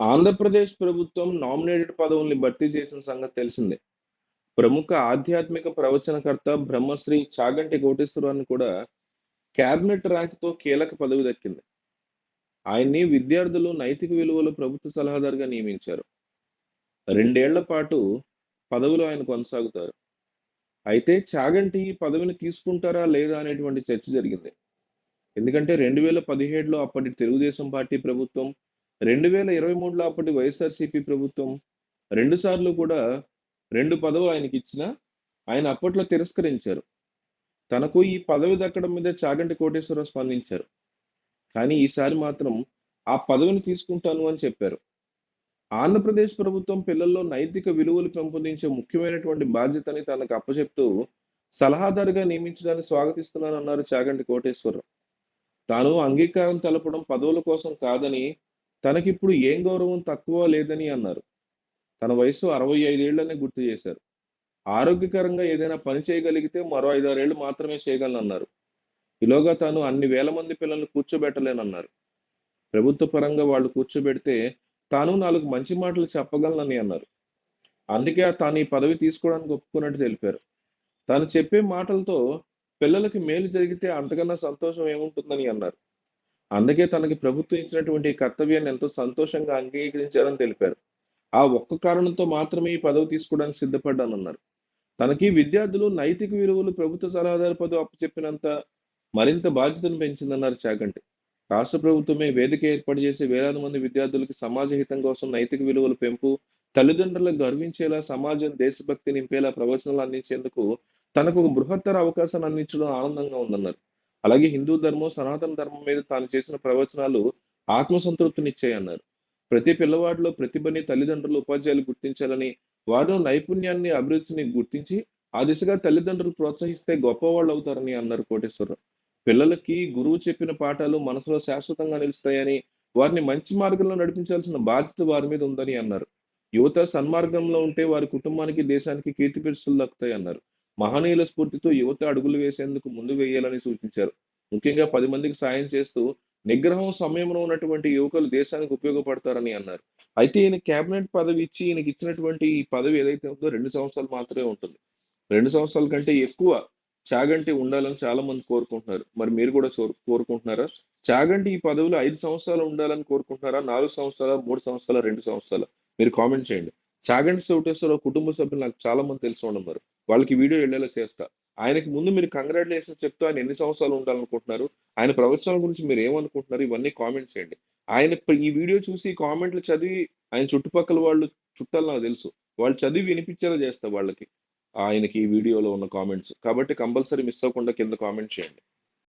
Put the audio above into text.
ఆంధ్రప్రదేశ్ ప్రభుత్వం నామినేటెడ్ పదవుల్ని భర్తీ చేసిన సంగతి తెలిసిందే. ప్రముఖ ఆధ్యాత్మిక ప్రవచనకర్త బ్రహ్మశ్రీ చాగంటి కోటేశ్వరరావుని కూడా క్యాబినెట్ ర్యాంక్‌తో కీలక పదవి దక్కింది. ఆయన్ని విద్యార్థులు నైతిక విలువలు ప్రభుత్వ సలహాదారుగా నియమించారు. రెండేళ్ళ పాటు పదవిలో ఆయన కొనసాగుతారు. అయితే చాగంటి ఈ పదవిని తీసుకుంటారా లేదా అనేటువంటి చర్చ జరిగింది. ఎందుకంటే 2017లో అప్పటి తెలుగుదేశం పార్టీ ప్రభుత్వం, 2023లో అప్పటి వైఎస్ఆర్‌సీపీ ప్రభుత్వం 2 సార్లు కూడా రెండు పదవులు ఆయనకిచ్చినా ఆయన అప్పట్లో తిరస్కరించారు. తనకు ఈ పదవి దక్కడం మీద చాగంటి కోటేశ్వరరావు స్పందించారు. కానీ ఈసారి మాత్రం ఆ పదవిని తీసుకుంటాను అని చెప్పారు. ఆంధ్రప్రదేశ్ ప్రభుత్వం పిల్లల్లో నైతిక విలువలు పెంపొందించే ముఖ్యమైనటువంటి బాధ్యతని తనకు అప్పచెప్తూ సలహాదారుగా నియమించడాన్ని స్వాగతిస్తున్నానన్నారు చాగంటి కోటేశ్వరరావు. తాను అంగీకారం తెలపడం పదవుల కోసం కాదని, తనకిప్పుడు ఏం గౌరవం తక్కువ లేదని అన్నారు. తన వయసు అరవై ఐదేళ్ళనే గుర్తు చేశారు. ఆరోగ్యకరంగా ఏదైనా పని చేయగలిగితే మరో ఐదారేళ్ళు మాత్రమే చేయగలనన్నారు. ఈలోగా తాను అన్ని వేల మంది పిల్లల్ని కూర్చోబెట్టలేనన్నారు. ప్రభుత్వ పరంగా వాళ్ళు కూర్చోబెడితే తాను నాలుగు మంచి మాటలు చెప్పగలనని అన్నారు. అందుకే తాను ఈ పదవి తీసుకోవడానికి ఒప్పుకున్నట్టు తెలిపారు. తాను చెప్పే మాటలతో పిల్లలకి మేలు జరిగితే అంతకన్నా సంతోషం ఏముంటుందని అన్నారు. అందుకే తనకి ప్రభుత్వం ఇచ్చినటువంటి కర్తవ్యాన్ని ఎంతో సంతోషంగా అంగీకరించారని తెలిపారు. ఆ ఒక్క కారణంతో మాత్రమే ఈ పదవి తీసుకోవడానికి సిద్ధపడ్డానన్నారు. తనకి విద్యార్థులు నైతిక విలువలు ప్రభుత్వ సలహాదారు పదవి అప్పచెప్పినంత మరింత బాధ్యతను పెంచిందన్నారు చాగంటి. రాష్ట్ర ప్రభుత్వమే వేదిక ఏర్పాటు చేసి వేలాది మంది విద్యార్థులకి సమాజ హితం కోసం నైతిక విలువల పెంపు, తల్లిదండ్రులకు గర్వించేలా సమాజం దేశభక్తి నింపేలా ప్రవచనాలు అందించేందుకు తనకు ఒక బృహత్తర అవకాశాన్ని అందించడం ఆనందంగా ఉందన్నారు. అలాగే హిందూ ధర్మం, సనాతన ధర్మం మీద తాను చేసిన ప్రవచనాలు ఆత్మసంతృప్తినిచ్చాయన్నారు. ప్రతి పిల్లవాడిలో ప్రతిభని తల్లిదండ్రులు, ఉపాధ్యాయులు గుర్తించాలని, వారిలో నైపుణ్యాన్ని, అభిరుచిని గుర్తించి ఆ దిశగా తల్లిదండ్రులు ప్రోత్సహిస్తే గొప్పవాళ్ళవుతారని అన్నారు కోటేశ్వరరావు. పిల్లలకి గురువు చెప్పిన పాఠాలు మనసులో శాశ్వతంగా నిలుస్తాయని, వారిని మంచి మార్గంలో నడిపించాల్సిన బాధ్యత వారి మీద ఉందని అన్నారు. యువత సన్మార్గంలో ఉంటే వారి కుటుంబానికి, దేశానికి కీర్తి దక్కుతాయి అన్నారు మహనీయుల స్ఫూర్తితో యువత అడుగులు వేసేందుకు ముందు వేయాలని సూచించారు. ముఖ్యంగా పది మందికి సాయం చేస్తూ నిగ్రహం, సమయంలో ఉన్నటువంటి యువకులు దేశానికి ఉపయోగపడతారని అన్నారు. అయితే ఈయన క్యాబినెట్ పదవి ఇచ్చి ఈయనకి ఇచ్చినటువంటి ఈ పదవి ఏదైతే ఉందో రెండు సంవత్సరాలు మాత్రమే ఉంటుంది. రెండు సంవత్సరాల కంటే ఎక్కువ చాగంటి ఉండాలని చాలా మంది కోరుకుంటున్నారు. మరి మీరు కూడా కోరుకుంటున్నారా? చాగంటి ఈ పదవిలో ఐదు సంవత్సరాలు ఉండాలని కోరుకుంటున్నారా? నాలుగు సంవత్సరాలు మూడు సంవత్సరాల రెండు సంవత్సరాలు మీరు కామెంట్ చేయండి. చాగంటి కోటేశ్వరరావు కుటుంబ సభ్యులు నాకు చాలా మంది తెలిసినోళ్ళున్నారు. వాళ్ళకి వీడియో వెళ్ళేలా చేస్తా. ఆయనకి ముందు మీరు కంగ్రాచ్యులేషన్స్ చెప్తూ ఆయన ఎన్ని సంవత్సరాలు ఉండాలనుకుంటున్నారు? ఆయన ప్రవచనాల గురించి మీరు ఏమనుకుంటున్నారు? ఇవన్నీ కామెంట్స్ చేయండి. ఆయన ఈ వీడియో చూసి కామెంట్లు చదివి ఆయన చుట్టుపక్కల వాళ్ళు చుట్టాలు నాకు తెలుసు. వాళ్ళు చదివి వినిపించేలా చేస్తా వాళ్ళకి. ఆయనకి ఈ వీడియోలో ఉన్న కామెంట్స్. కాబట్టి కంపల్సరీ మిస్ అవ్వకుండా కింద కామెంట్ చేయండి.